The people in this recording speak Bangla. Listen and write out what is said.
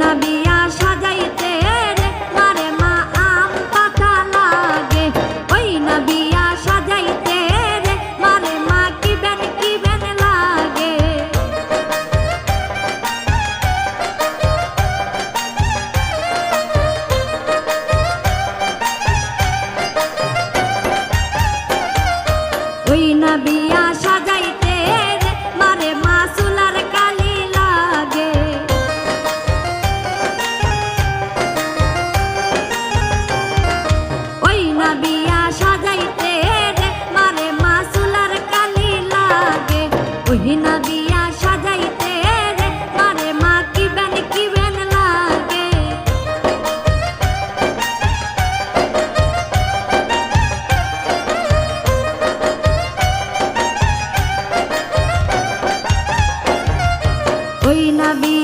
না বিয়া সাজাইতে রে, মারে মা আম পাকা লাগে। ওই না বিয়া সাজাইতে রে, মারে মা কি ওই ওই নবী